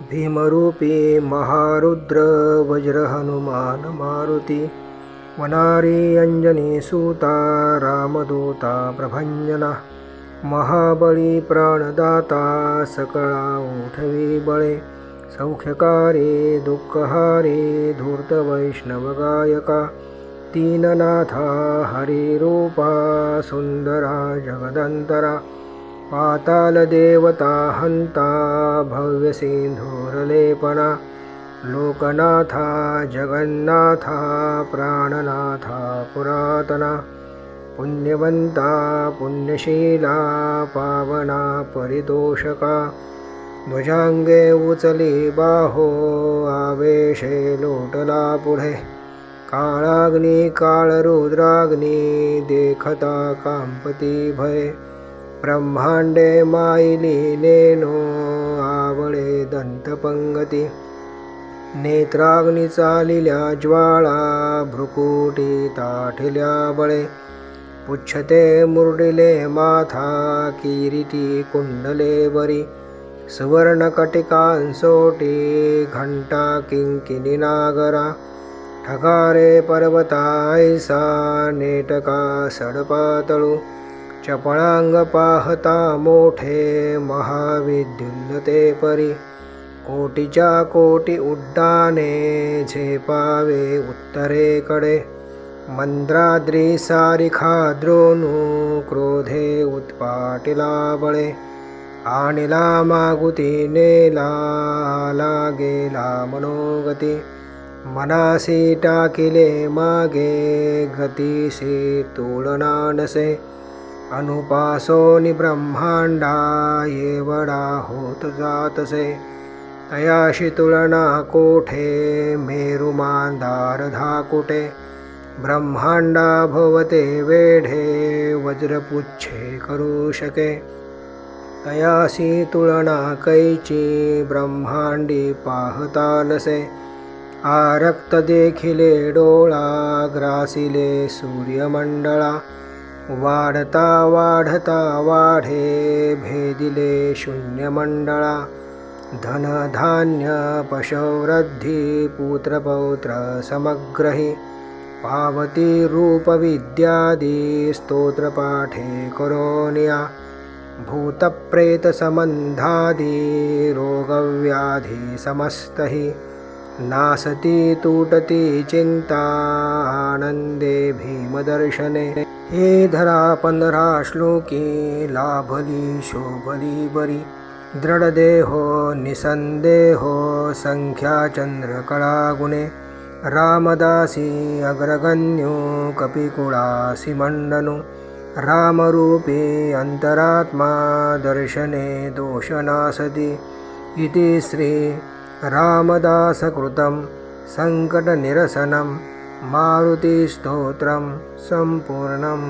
भीमरूपी महारुद्र वज्रहनुमान मारुती वनारी अंजनी सूता रामदूता प्रभंजना महाबळी प्राणदाता सकळा उठवी बळे सौख्यकारी दुःखहारे धूर्त वैष्णव गायका तीननाथा हरिरूपा सुंदरा जगदंतरा पातालदेवता हन्ता हंता लोकनाथा जगन्नाथा प्राणनाथा पुरातना पुण्यवंता पुण्यशीला पावना परितोषका ध्वजांगे उचली बाहो आवेशे लोटला पुढे काळाग्नी काळरुद्राग्नी देखता कांपती भय ब्रह्मांडे मायली आवळे दंतपंगती. नेत्राग्नी चालिल्या ज्वाळा भ्रुकुटी ताठिल्या बळे. पुच्छते मुरडिले माथा किरीटी कुंडले बरी. सुवर्णकटिकांसोटी घंटा किंकिनी नागरा. ठकारे पर्वतायसा नेटका सडपातळू. चपळांग पाहता मोठे महाविद्युल्लते परी. कोटीच्या कोटी उड्डाणे झेपावे उत्तरेकडे. मंद्राद्री सारिखा द्रोणू क्रोधे उत्पाटिला बळे. आणिला मागुती नेला आला गेला मनोगती. मनासी टाकिले मागे गतीशी तुलना नसे अनुपासोनी ब्रह्मांडा येवडा होत जातसे। तयाशी तुलना कोठे? मेरुमांदार धाकुटे। भवते वेढे वज्रपुच्छे करू शके। तयासी तुलना कैची ब्रह्मांडी पाहता नसे। आरक्त देखिले डोळा ग्रासिले सूर्यमंडळा। वाढता वाढता वाढे भेदिले शून्यमंडळा. धनधान्य पशवृद्धी पुत्रपौत्र समग्रही. पावती रूपविद्यादी स्तोत्रपाठे करोनिया. भूतप्रेतसंबंधादी रोगव्याधी समस्तहि. नासती तूटति चिन्ता आनन्दे भीमदर्शने. हे धरा पंधरा श्लोकी लाभली शोभली बरी। दृढदेहो निसंदेहो संख्या चंद्रकळा गुणे रामदासी मंडनु। रामरूपी अंतरात्मा दर्शने दोषनासति इति श्री रामदासकृतं सङ्कटनिरसनं मारुतिस्तोत्रं सम्पूर्णम्